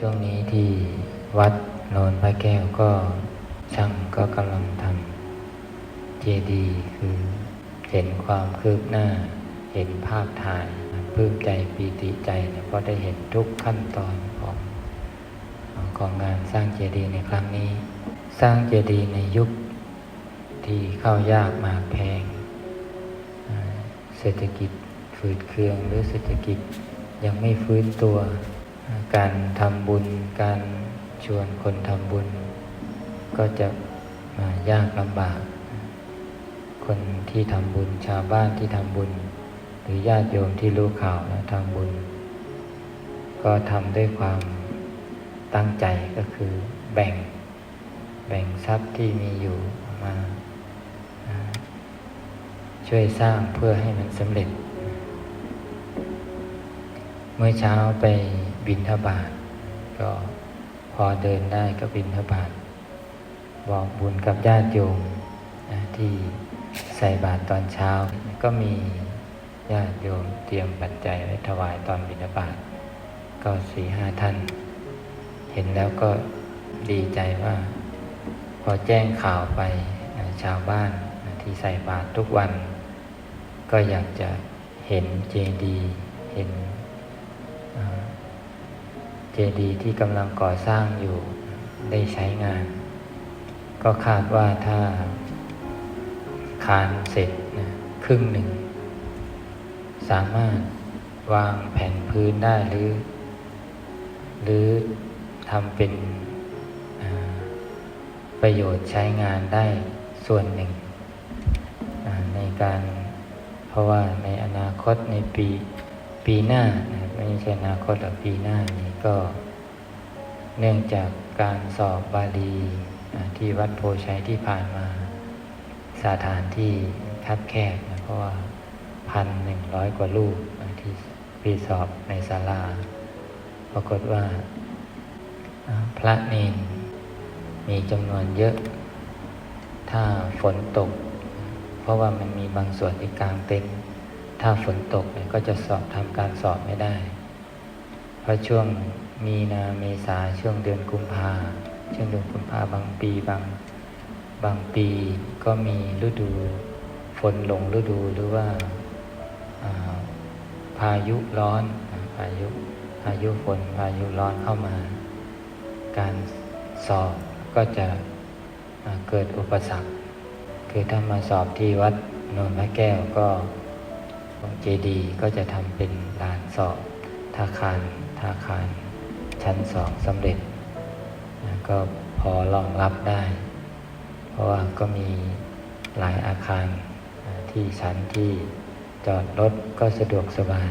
ช่วงนี้ที่วัดโนนพระแก้วก็ช่างก็กำลังทำเจดีย์คือเห็นความคืบหน้า เห็นภาพถ่ายปลื้มใจปีติใจเนี่ยก็ได้เห็นทุกขั้นตอนของของงานสร้างเจดีย์ในครั้งนี้ สร้างเจดีย์ในยุคที่เข้ายากมากแพง เศรษฐกิจฝืดเคืองหรือเศรษฐกิจยังไม่ฟื้นตัว การทำบุญ การชวนคนทำบุญ ก็จะยากลำบาก คนที่ทำบุญชาวบ้านที่ทำบุญ หรือญาติโยมที่รู้ข่าวแล้วทำบุญ ก็ทำด้วยความตั้งใจก็คือแบ่งแบ่งทรัพย์ที่มีอยู่มาช่วยสร้างเพื่อให้มันสำเร็จ เมื่อเช้าไป บินทบาทก็พอเดินได้ก็บินทบาทบอกบุญกับญาติโยมนะที่ใส่บาตรตอนเช้า ก็มีญาติโยมเตรียมปัจจัยไว้ถวายตอนบิณฑบาตก็สี่ห้าท่าน เห็นแล้วก็ดีใจว่า พอแจ้งข่าวไปนะชาวบ้านนะที่ใส่บาตรทุกวัน ก็อยากจะเห็นเจดี เห็น เจดีย์ที่กำลังก่อสร้างอยู่ได้ใช้งาน ก็คาดว่าถ้าคานเสร็จนะครึ่งหนึ่ง สามารถวางแผ่นพื้นได้หรือ หรือทำเป็นประโยชน์ใช้งานได้ส่วนหนึ่ง ในการเพราะว่าในอนาคตในปีปีหน้านะ ไม่ใช่อนาคตหรอกปีหน้านี้ก็ เนื่องจากการสอบบาลีที่วัดโพชัยที่ผ่านมาสถานที่คับแคบนะเพราะว่าพันหนึ่งร้อยกว่าลูกที่ปีสอบในศาลา ปรากฏว่าอ่าพระเนนมีจำนวนเยอะ ถ้าฝนตก เพราะว่ามันมีบางส่วนที่กลางเต็นท์ ถ้าฝนตกเนี่ยก็จะสอบทำการสอบไม่ได้ เพราะช่วงมีนาเมษาช่วงเดือนกุมภาช่วงเดือนกุมภาบางปีบางบางปีก็มีฤดูฝนหลงฤดูหรือว่าพายุร้อนพายุพายุฝนพายุร้อนเข้ามา การสอบก็จะเกิดอุปสรรค คือถ้ามาสอบที่วัดโนนพระแก้วก็ เจดีย์ก็จะทำเป็นลานสอบท่าคารท่าคารชั้นสองสำเร็จนะก็พอรองรับได้ เพราะว่าก็มีหลายอาคารที่ชั้นที่จอดรถก็สะดวกสบาย